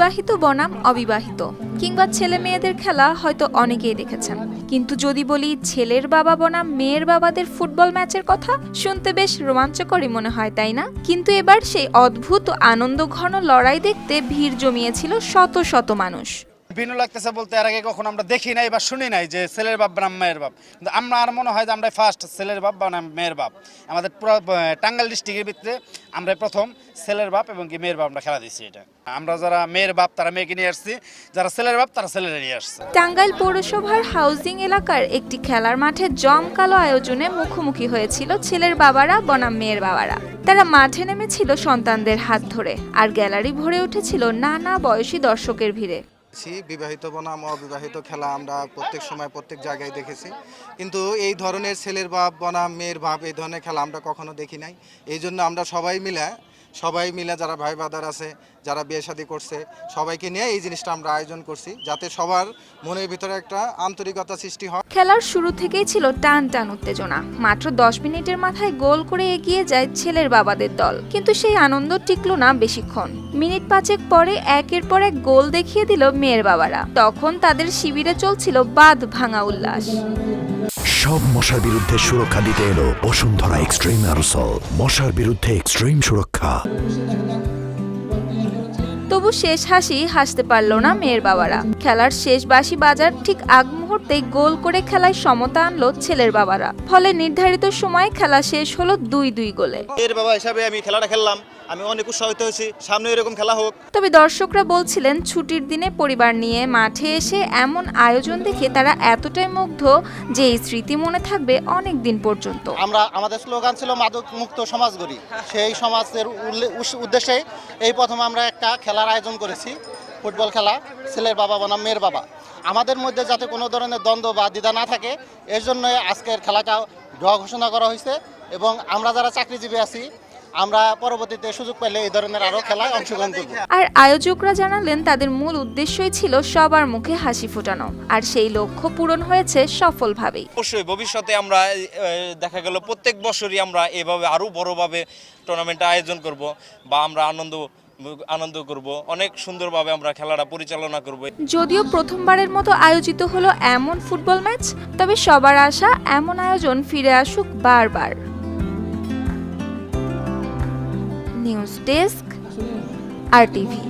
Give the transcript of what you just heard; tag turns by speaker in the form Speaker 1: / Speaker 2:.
Speaker 1: বিবাহিত বনাম অবিবাহিত। কিংবা ছেলে মেয়েদের খেলা হয়তো অনেকেই দেখেছেন। কিন্তু যদি বলি ছেলের বাবা বনাম মেয়ের বাবাদের ফুটবল ম্যাচের কথা, শুনতে বেশ রোমাঞ্চকরই মনে হয়, তাই না? কিন্তু এবার সেই অদ্ভুত আনন্দঘন লড়াই দেখতে ভিড় জমিয়েছিল শত শত মানুষ।
Speaker 2: ভিন্ন লাগতেছে বলতে এর আগে কখনো আমরা দেখি নাই বা শুনি নাই যে ছেলের বাপ বনাম মেয়ের বাপ। কিন্তু আমরা আর মনে হয় যে আমরা ফার্স্ট ছেলের বাপ বনাম মেয়ের বাপ। আমাদের পুরো টাঙ্গাইল ডিস্ট্রিক্টের ভিতরে আমরা প্রথম ছেলের বাপ এবং কি মেয়ের বাপ আমরা খেলা দিচ্ছি এটা। আমরা যারা মেয়ের বাপ, তারা মেয়েকে নিয়ে আসছি। যারা ছেলের বাপ, তারা ছেলেরা নিয়ে আসছে।
Speaker 1: টাঙ্গাইল পৌরসভার হাউজিং এলাকার একটি খেলার মাঠে জমকালো আয়োজনে মুখোমুখি হয়েছিল ছেলের বাবারা বনাম মেয়ের বাবারা। তারা মাঠে নেমেছিল সন্তানদের হাত ধরে। আর গ্যালারি ভরে উঠেছিল নানা বয়সী দর্শকের ভিড়ে।
Speaker 3: দেখেছি, বিবাহিত বনাম, অবিবাহিত খেলা আমরা প্রত্যেক সময় প্রত্যেক জায়গায় দেখেছি। কিন্তু এই ধরনের ছেলের বাপ, বনাম, মেয়ের বাপ এই ধরনের খেলা আমরা কখনো দেখি নাই। এই জন্য আমরা সবাই মিলে সবাই মিলে যারা ভাই বাদার আছে, যারা বিয়ে শাদী করছে, সবাইকে নিয়ে এই জিনিসটা আমরা আয়োজন করছি, যাতে সবার মনের ভিতরে একটা আন্তরিকতা সৃষ্টি হয়।
Speaker 1: খেলার শুরু থেকেই ছিল টান টান উত্তেজনা। মাত্র দশ মিনিটের মাথায় গোল করে এগিয়ে যায় ছেলের বাবাদের দল। কিন্তু সেই আনন্দ টিকলো না বেশিক্ষণ। মিনিট পাঁচেক পরে একের পর এক গোল দেখিয়ে দিল মেয়ের বাবারা। তখন তাদের শিবিরে চলছিল বাদ ভাঙা উল্লাস।
Speaker 4: সব মশার বিরুদ্ধে সুরক্ষা দিতে এলো বসুন্ধরা এক্সট্রিম অ্যারোসল। মশার বিরুদ্ধে এক্সট্রিম সুরক্ষা।
Speaker 1: তবু শেষ হাসি হাসতে পারল না মেয়ের বাবারা। খেলার শেষ বাঁশি বাজার ঠিক আগ মুহূর্তেই গোল করে খেলায় সমতা আনলো ছেলের বাবারা। ফলে নির্ধারিত সময়ে খেলা শেষ হলো দুই দুই গোলে।
Speaker 5: এর বাবা হিসাবে আমি খেলাটা খেললাম। আমি অনেক উৎসাহিত হয়েছি। সামনে এরকম খেলা হোক।
Speaker 1: তবে দর্শকরা বলছিলেন ছুটির দিনে পরিবার নিয়ে মাঠে এসে এমন আয়োজন দেখে তারা এতটাই মুগ্ধ যে এই স্মৃতি মনে থাকবে অনেক দিন পর্যন্ত।
Speaker 5: আমরা আমাদের স্লোগান ছিল মাদক মুক্ত সমাজ গড়ি সেই সমাজের উদ্দেশ্যে এই প্রথম আমরা একটা খেলার আয়োজন করেছি ফুটবল খেলা ছেলের বাবা বনাম মেয়ের বাবা। আমাদের মধ্যে যাতে কোনো ধরনের দ্বন্দ্ব বা দ্বিধা না থাকে এর জন্য আজকের খেলাটা ড্র ঘোষণা করা হয়েছে এবং আমরা যারা চাকরিজীবী আছি আমরা পরবর্তীতে সুযোগ পেলে এই ধরনের আরও খেলায় অংশগ্রহণ করব।
Speaker 1: আর আয়োজকরা জানালেন তাদের মূল উদ্দেশ্যই ছিল সবার মুখে হাসি ফোটানো আর সেই লক্ষ্য পূরণ হয়েছে সফলভাবেই।
Speaker 6: অবশ্যই ভবিষ্যতে আমরা দেখা গেল প্রত্যেক বছরই আমরা এভাবে আরও বড়ভাবে টুর্নামেন্ট আয়োজন করব বা আমরা আনন্দ আনন্দ করব। অনেক সুন্দরভাবে আমরা খেলাটা পরিচালনা করব।
Speaker 1: যদিও প্রথমবারের মতো আয়োজিত হলো এমন ফুটবল ম্যাচ, তবে সবার আশা এমন আয়োজন ফিরে আসুক বারবার। News desk, R TV.